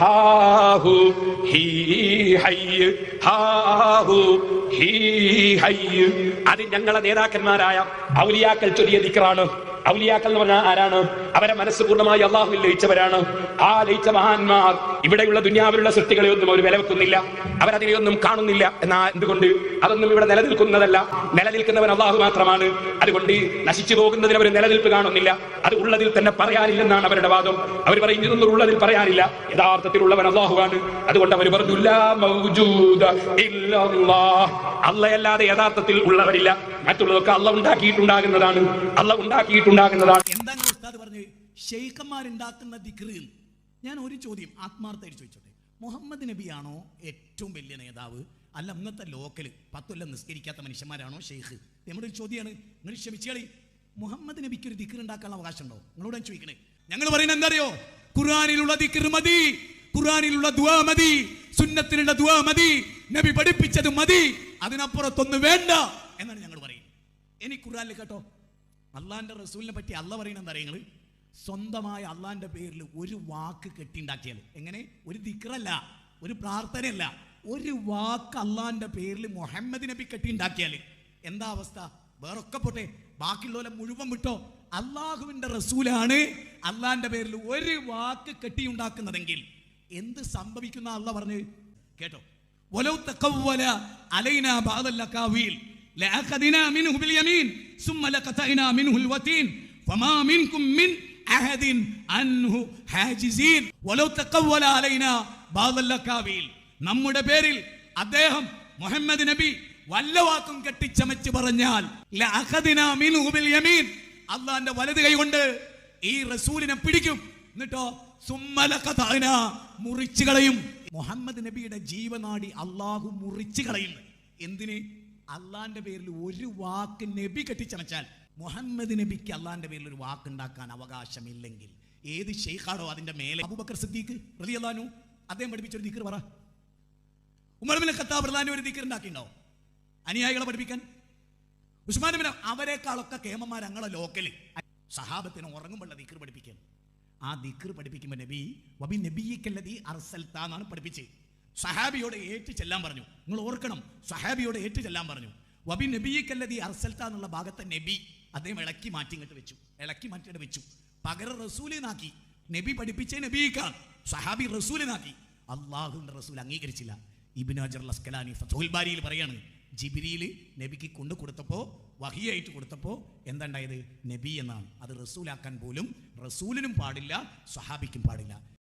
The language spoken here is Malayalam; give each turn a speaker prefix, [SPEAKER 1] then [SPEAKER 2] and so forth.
[SPEAKER 1] ഹാഹു ഹീ ഹയ്യ് ഹാഹു ഹീ ഹയ്യ്. അത് ഞങ്ങളെ നേതാക്കന്മാരായ ഔലിയാക്കൾ ചൊല്ലിയ ദിക്റാണ്. ഔലിയാക്കൾ എന്ന് പറഞ്ഞാൽ ആരാണ്? അവരെ മനസ്സ് പൂർണമായി അള്ളാഹു ലയിച്ചവരാണ്. ആ ലയിച്ച മഹാന്മാർ ഇവിടെയുള്ള ദുനിയാവിലുള്ള സൃഷ്ടികളെ ഒന്നും അവർ വിലവെക്കുന്നില്ല. അവരതിനെയൊന്നും കാണുന്നില്ല. എന്നാ എന്തുകൊണ്ട്? അതൊന്നും ഇവിടെ നിലനിൽക്കുന്നതല്ല. നിലനിൽക്കുന്നവൻ അള്ളാഹു മാത്രമാണ്. അതുകൊണ്ട് നശിച്ചു പോകുന്നതിന് അവർ നിലനിൽപ്പ് കാണുന്നില്ല. അത് ഉള്ളതിൽ തന്നെ പറയാനില്ലെന്നാണ് അവരുടെ വാദം. അവർ പറയും ഇതൊന്നും ഉള്ളതിൽ പറയാനില്ല. യഥാർത്ഥത്തിൽ ഉള്ളവൻ അള്ളാഹുവാണ്. അതുകൊണ്ട് അവർ പറഞ്ഞു അല്ലയല്ലാതെ മൗജൂദ ഇല്ലല്ലാഹ്." അള്ളയല്ലാതെ യഥാർത്ഥത്തിൽ ഉള്ളവരില്ല. മറ്റുള്ളതൊക്കെ അള്ള ഉണ്ടാക്കിയിട്ടുണ്ടാകുന്നതാണ്. അള്ള ഉണ്ടാക്കിയിട്ടുണ്ടാകുന്നതാണ്.
[SPEAKER 2] എന്താ ഉസ്താദ് പറഞ്ഞു ഷെയ്ഖന്മാരുണ്ടാക്കുന്ന ദിക്റ്. എന്ന്. ഞാൻ ഒരു ചോദ്യം ആത്മാർത്ഥമായിട്ട് ചോദിച്ചോട്ടെ? മുഹമ്മദ് നബിയാണോ ഏറ്റവും വലിയ നേതാവ്? അല്ല ഇന്നത്തെ ലോക്കൽ പത്തൊല്ലം നിസ്കരിക്കാത്ത മനുഷ്യന്മാരാണോ ഷെയ്ഖ് നമ്മുടെ ഒരു ചോദ്യമാണ് നിങ്ങൾ ക്ഷമിച്ചുകളി മുഹമ്മദ് നബിക്ക് ഒരു ദിക്കർ ഉണ്ടാക്കാനുള്ള അവകാശം ഉണ്ടോ നിങ്ങളോട് ഞാൻ ചോദിക്കണേ. ഞങ്ങൾ പറയുന്നത് എന്തറിയോ അറിയോ ദിക്കർ മതി. ഖുർആനിലുള്ള ദുവാ മതി. സുന്നത്തിലുള്ള ദുവാ മതി. നബി പഠിപ്പിച്ചത് മതി. അതിനപ്പുറത്തൊന്നും വേണ്ട എന്നാണ് ഞങ്ങൾ പറയുന്നത്. ഇനി ഖുർആനിൽ കേട്ടോ. അള്ളാന്റെ റസൂലിനെ പറ്റി അല്ല പറയുന്നത് എന്താ നിങ്ങൾ സ്വന്തമായ അള്ളാന്റെ പേരിൽ ഒരു വാക്ക് കെട്ടിണ്ടാക്കിയാൽ എങ്ങനെ? ഒരു ദിക്റല്ല ഒരു പ്രാർത്ഥനയല്ല. ഒരു വാക്ക് അള്ളാന്റെ പേരിൽ മുഹമ്മദ് നബി കെട്ടിണ്ടാക്കിയാൽ എന്താ അവസ്ഥ? വേറൊക്കെ പോട്ടെ. ബാക്കിയുള്ളവരെ മുഴുവൻ വിട്ടോ. അള്ളാഹുവിന്റെ റസൂലാണ് അള്ളാന്റെ പേരിൽ ഒരു വാക്ക് കെട്ടിയുണ്ടാക്കുന്നതെങ്കിൽ എന്ത് സംഭവിക്കുന്ന അള്ള പറഞ്ഞ്? കേട്ടോ. ലഅഖദിന മിൻഹു ബിൽ യമീൻ. മിൻഹുൽ വതീൻ. ഫമാ മിൻകും മിൻ അഹദിൻ അൻഹു ഹാജിസീൻ. വലൗ തഖവ്വല അലൈന ബാദല്ലക്കാവിയിൽ നമ്മുടെ പേരിൽ അദ്ദേഹം മുഹമ്മദ് നബി വല്ല വാക്കും കെട്ടിച്ചമച്ച് പറഞ്ഞാൽ അള്ളാന്റെ വലത് കൈകൊണ്ട് ഈ റസൂലിനെ പിടിക്കും. എന്നിട്ടോ സുമ്മലക്കഥന മുറിച്ചു കളയും. മുഹമ്മദ് നബിയുടെ ജീവനാടി അള്ളാഹു മുറിച്ചു കളയുന്നു. എന്തിന്? അള്ളാന്റെ പേരിൽ ഒരു വാക്ക് നബി കെട്ടിച്ചമച്ചാൽ. മുഹമ്മദ് നബിക്ക് അള്ളാന്റെ പേരിൽ ഒരു വാക്കുണ്ടാക്കാൻ അവകാശമില്ലെങ്കിൽ ഏത് ഷെയ്ഖാണോ അതിന്റെ മേലെ? അബൂബക്കർ സിദ്ദീഖ് റളിയല്ലാഹു അദ്ദേഹം പഠിപ്പിച്ചൊരു ദിക്ർ പറ. ഉമർ ബിൻ ഖത്താബ് റളിയല്ലാഹു ഒരു ദിക്കർ ഉണ്ടാക്കിയിട്ടുണ്ടോ അനുയായികളെ പഠിപ്പിക്കാൻ. ഉസ്മാൻ ബിൻ അവരെക്കാളൊക്കെ കേമന്മാർ ഞങ്ങളെ ലോക്കലിൽ സഹാബത്തിന് ഉറങ്ങുമ്പോൾ ദിക്ർ പഠിപ്പിക്കാൻ ആ ദിക്ർ പഠിപ്പിക്കുമ്പോൾ നബി വബി നബിയിക്കല്ലതി അർസൽത്താന്നാണ് പഠിപ്പിച്ചത് സഹാബിയോട് ഏറ്റു ചെല്ലാൻ പറഞ്ഞു. നിങ്ങൾ ഓർക്കണം സഹാബിയോട് ഏറ്റു ചെല്ലാൻ പറഞ്ഞു. വബി നബിയിക്കല്ലതി അർസൽത്ത എന്നുള്ള ഭാഗത്തെ നബി. അദ്ദേഹം ഇളക്കി മാറ്റി ഇങ്ങോട്ട് വെച്ചു. ഇളക്കി മാറ്റിയിട്ട് വെച്ചു. പകരം റസൂലിനാക്കി. നബി പഠിപ്പിച്ച നബിക്കാണ് സഹാബി റസൂലിനാക്കി. അള്ളാഹുവിന്റെ റസൂൽ അംഗീകരിച്ചില്ല. ഇബിൻ അജർ ബാരിയിൽ പറയാണ് ജിബിരിയിൽ നബിക്ക് കൊണ്ടു കൊടുത്തപ്പോൾ വഹിയായിട്ട് കൊടുത്തപ്പോൾ എന്തുണ്ടായത്? നബി എന്നാണ്. അത് റസൂലാക്കാൻ പോലും റസൂലിനും പാടില്ല സഹാബിക്കും പാടില്ല.